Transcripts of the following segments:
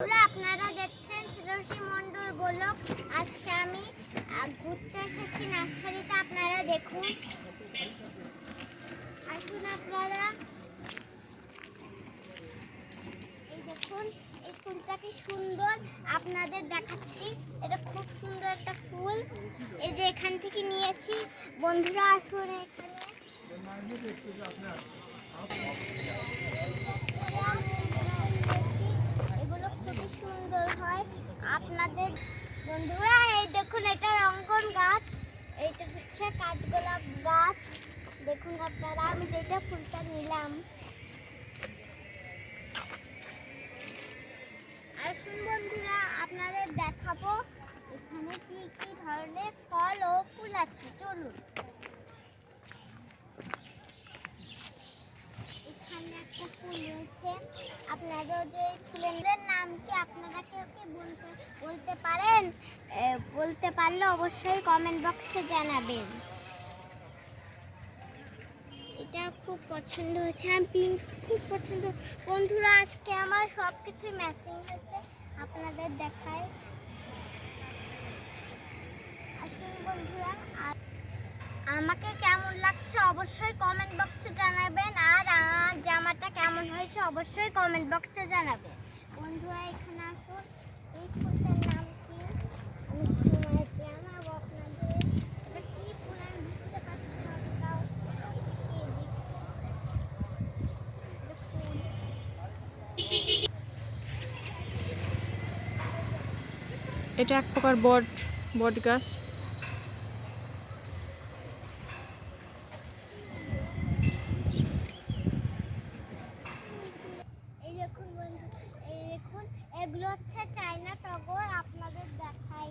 আপনারা দেখছেন শ্রেয়সী মণ্ডল গোলক। আজকে আমি ঘুরতে এসেছি নার্সারিতে, আপনারা দেখুন। আসুন আপনারা। এই দেখুন, এই ফুলটা কি সুন্দর। আপনাদের দেখাচ্ছি, এটা খুব সুন্দর একটা ফুল। এই যে এখান থেকে নিয়েছি। বন্ধুরা, আসুন এখানে। হয়। আপনাদের বন্ধুরা, এই দেখুন, এটা রঙ্গন গাছ। এইটা হচ্ছে কাঠগোলাপ গাছ। দেখুন আপনারা, আমি যেটা ফুলটা নিলাম। আসুন বন্ধুরা, আপনাদের দেখাবো এখানে কি কি ধরনের ফল ও ফুল আছে। চলুন। এখানে একটা ফুল রয়েছে। আপনাদের যে ফুলের নাম কি আপনারা কেউ কি বলতে বলতে পারেন এ, বলতে পারলে অবশ্যই কমেন্ট বক্সে জানাবেন। এটা খুব পছন্দ হয়েছে। আমি পিঙ্ক খুব পছন্দ। বন্ধুরা, আজকে আমার সব কিছু ম্যাচিং হয়েছে। আপনাদের দেখায়। আসুন বন্ধুরা, আর আমাকে কেমন লাগছে অবশ্যই কমেন্ট বক্সে জানাবেন। আর আমার জামাটা কেমন হয়েছে অবশ্যই কমেন্ট বক্সে জানাবেন। বন্ধুরা, এখানে আসুন এই ফুলটার নাম কি আমি তোমায় জানাব আপনাদের এটা কি ফুল আমি বুঝতে পারছি না অতটাও এই দেখুন। এটা ফুল। এটা এক প্রকার বট বট গাছ। এগুলো হচ্ছে চায়না টগর, আপনাদের দেখাই।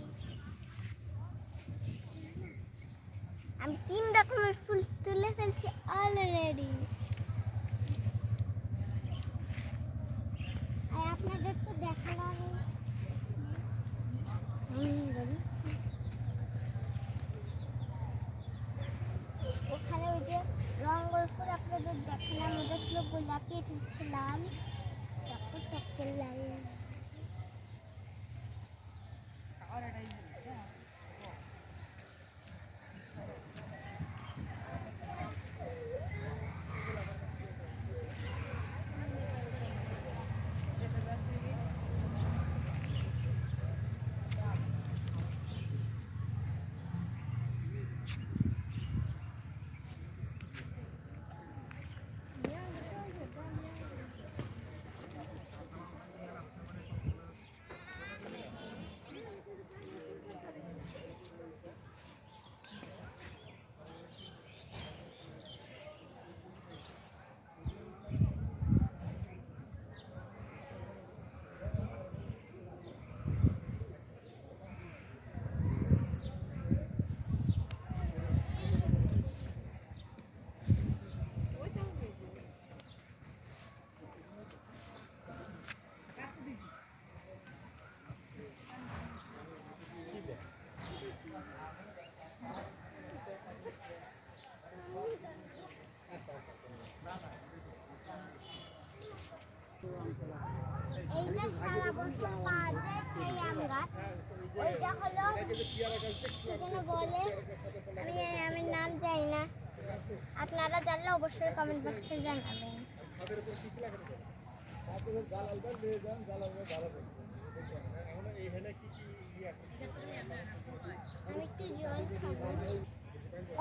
আমি তিন রকমের ফুল তুলে ফেলছি অলরেডি আর আপনাদের তো দেখালাম হুম, বলি। ওখানে ওই যে রঙ্গর ফুল আপনাদের দেখালাম ওটা ছিল গোলাপি এটা হচ্ছে লাল তারপর টকের লাল এইটা সারা বছর পাওয়া যায় সেই আম বলে? আমি নাম জানি না। আপনারা জানলে অবশ্যই কমেন্ট বক্সে জানাবেন। একটু জল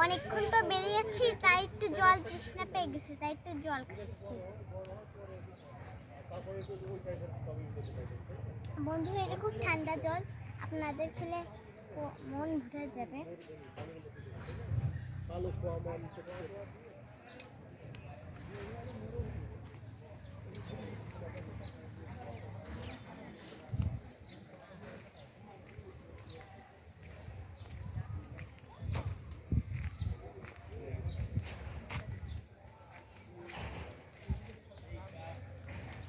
অনেকক্ষণ তো বেরিয়েছি, তাই একটু জল তৃষ্ণা পেয়ে গেছে, তাই একটু জল খাচ্ছি। বন্ধুরা এটা খুব ঠান্ডা জল। আপনাদের খেলে মন ভরে যাবে।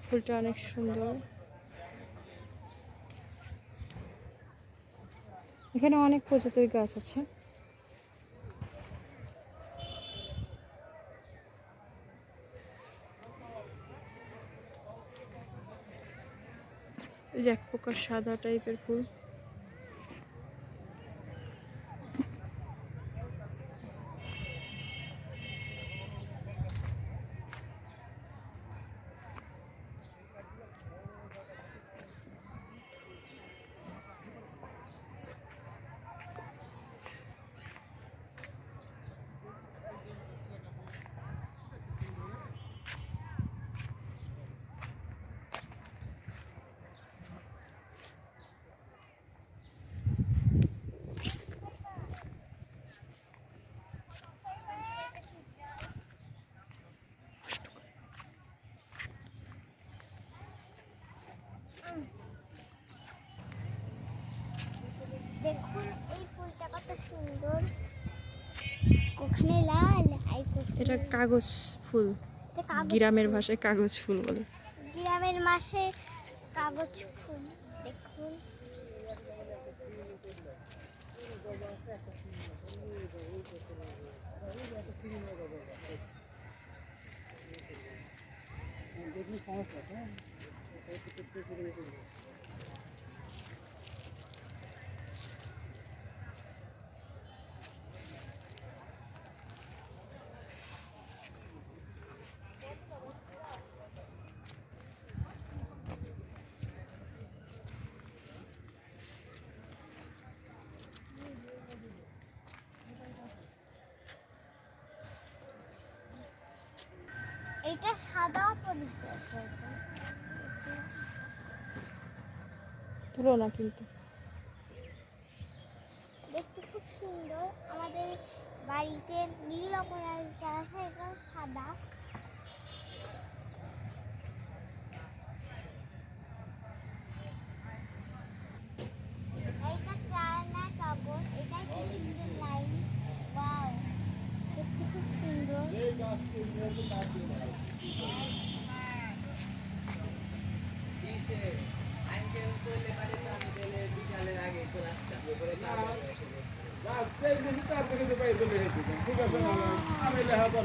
ফুলটা অনেক সুন্দর। এখানে অনেক প্রজাতির গাছ আছে। এক প্রকার সাদা টাইপের ফুল। দেখুন এই ফুলটা কত সুন্দর। ওখানে লাল এটা কাগজ ফুল। গ্রামের ভাষায় কাগজ ফুল বলে। গ্রামের মাসে কাগজ ফুল দেখুন। এইটা সাদা পরিচয় তুলো না কিন্তু। দেখতে খুব সুন্দর। আমাদের বাড়িতে নীল যারা এটা সাদা। এইটা চায়না ঠিক আছে আমি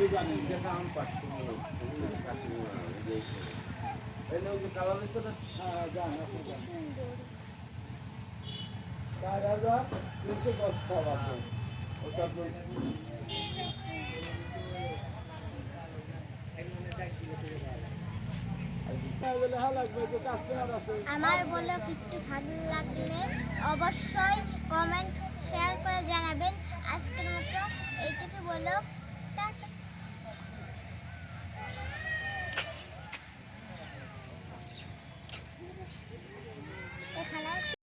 জানি যেটা আম পাচ্ছি চার তো লেখা লাগবে যে কাস্টমার আছে আমার বলে একটু ভালো লাগলে অবশ্যই কমেন্ট শেয়ার করে জানাবেন। আজকের মতো এইটুকু বলো।